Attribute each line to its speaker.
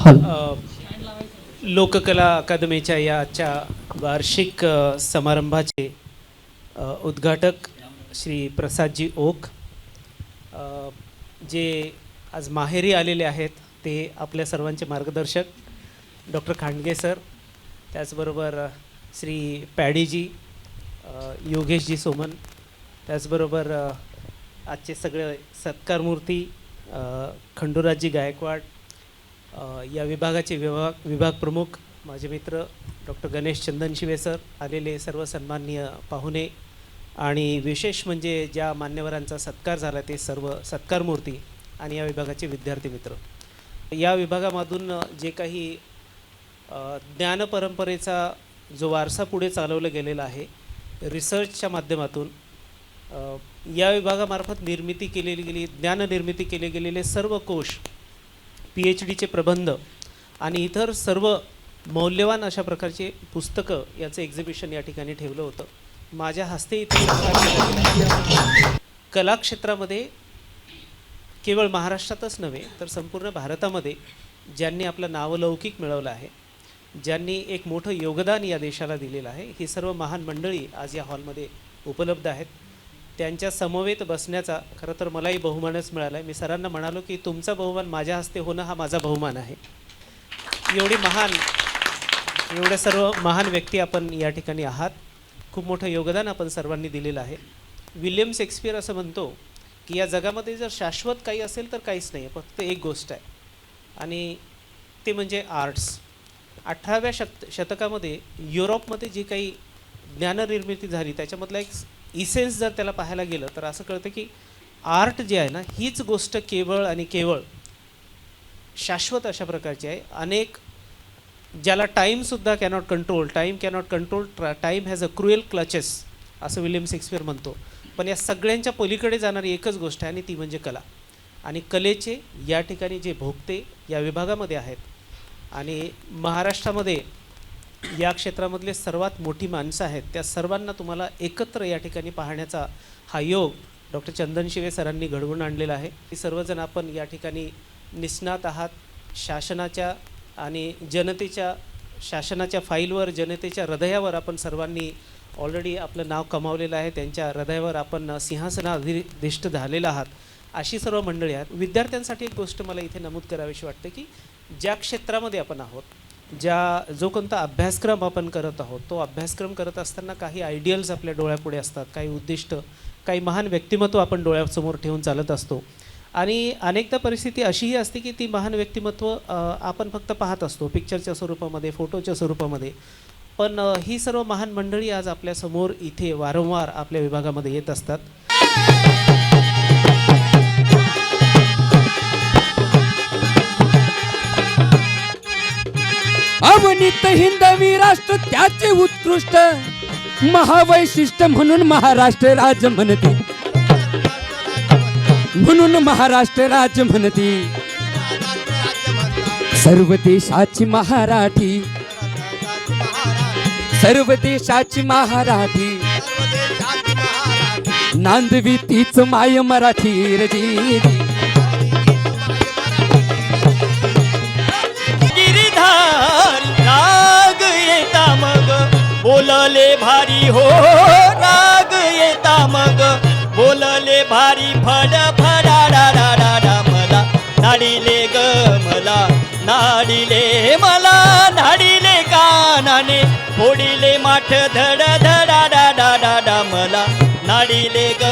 Speaker 1: हल.
Speaker 2: लोककला अकादमीच्या या आजच्या वार्षिक समारंभाचे उद्घाटक श्री प्रसादजी ओक. जे आज माहेरी आलेले आहेत ते आपल्या सर्वांचे मार्गदर्शक डॉक्टर खांडगे सर त्याचबरोबर श्री पॅडीजी योगेशजी सोमन त्याचबरोबर आजचे सगळे सत्कारमूर्ती अ, खंडूराजजी गायकवाड या विभागाचे विभाग विभाग प्रमुख माझे मित्र डॉक्टर गणेश चंदनशिवे सर आलेले सर्व सन्माननीय पाहुणे आणि विशेष म्हणजे ज्या मान्यवरांचा सत्कार झाला ते सर्व सत्कारमूर्ती आणि या विभागाचे विद्यार्थी मित्र. या विभागामधून जे काही ज्ञानपरंपरेचा जो वारसा पुढे चालवला गेलेला आहे रिसर्चच्या माध्यमातून या विभागामार्फत निर्मिती केलेली गेली ज्ञाननिर्मिती केले गेलेले सर्व कोश पी एच डीचे प्रबंध आणि इतर सर्व मौल्यवान अशा प्रकारचे पुस्तकं याचं एक्झिबिशन या ठिकाणी ठेवलं होतं. माझ्या हस्ते इथे कलाक्षेत्रामध्ये कला क्षेत्रामध्ये केवळ महाराष्ट्रातच नव्हे तर संपूर्ण भारतामध्ये ज्यांनी आपलं नावलौकिक मिळवलं आहे ज्यांनी एक मोठं योगदान या देशाला दिलेलं आहे ही सर्व महान मंडळी आज या हॉलमध्ये उपलब्ध आहेत. त्यांच्या समवेत बसण्याचा खरं तर मलाही बहुमानच मिळाला आहे मी सरांना म्हणालो की तुमचा बहुमान माझ्या हस्ते होणं हा माझा बहुमान आहे. एवढी महान एवढ्या सर्व महान व्यक्ती आपण या ठिकाणी आहात. खूप मोठं योगदान आपण सर्वांनी दिलेलं आहे. विल्यम शेक्सपियर असं म्हणतो की या जगामध्ये जर शाश्वत काही असेल तर काहीच नाही आहे फक्त एक गोष्ट आहे. आणि ते म्हणजे आर्ट्स. अठराव्या शत शतकामध्ये युरोपमध्ये जी काही ज्ञाननिर्मिती झाली त्याच्यामधला एक इसेन्स जर त्याला पाहायला गेलं तर असं कळतं की आर्ट जे आहे ना हीच गोष्ट केवळ आणि केवळ शाश्वत अशा प्रकारची आहे. अनेक ज्याला टाईमसुद्धा cannot control time cannot control time has a cruel clutches असं विलियम शेक्सपियर म्हणतो. पण या सगळ्यांच्या पलीकडे जाणारी एकच गोष्ट आहे आणि ती म्हणजे कला. आणि कलेचे या ठिकाणी जे भोगते या विभागामध्ये आहेत. आणि महाराष्ट्रामध्ये या क्षेत्रामधले सर्वात मोठी माणसं आहेत त्या सर्वांना तुम्हाला एकत्र या ठिकाणी पाहण्याचा हा योग डॉक्टर चंदन शिवे सरांनी घडवून आणलेला आहे. की सर्वजण आपण या ठिकाणी निष्णात आहात शासनाच्या आणि जनतेच्या शासनाच्या फाईलवर जनतेच्या हृदयावर आपण सर्वांनी ऑलरेडी आपलं नाव कमावलेलं आहे त्यांच्या हृदयावर आपण सिंहासनाधिष्ठ झालेलं आहात अशी सर्व मंडळी आहेत. विद्यार्थ्यांसाठी एक गोष्ट मला इथे नमूद करावीशी वाटते की ज्या क्षेत्रामध्ये आपण आहोत ज्या जो कोणता अभ्यासक्रम आपण करत आहोत तो अभ्यासक्रम करत असताना काही आयडियल्स आपल्या डोळ्यापुढे असतात काही उद्दिष्ट काही महान व्यक्तिमत्व आपण डोळ्यासमोर ठेवून चालत असतो. आणि अनेकदा परिस्थिती अशीही असते की ती महान व्यक्तिमत्व आपण फक्त पाहत असतो पिक्चरच्या स्वरूपामध्ये फोटोच्या स्वरूपामध्ये. पण ही सर्व महान मंडळी आज आपल्यासमोर इथे वारंवार आपल्या विभागामध्ये येत असतात.
Speaker 3: अवनीत हिंदवी राष्ट्र त्याचे उत्कृष्ट महावैशिष्ट म्हणून महाराष्ट्र राज्य म्हणते. म्हणून महाराष्ट्र राज्य म्हणते. सर्व देशाची महाराठी सर्व देशाची महाराठी नांदवी तीच माय मराठी रजी
Speaker 4: धड धडा डा डा डा मला नाडीले ग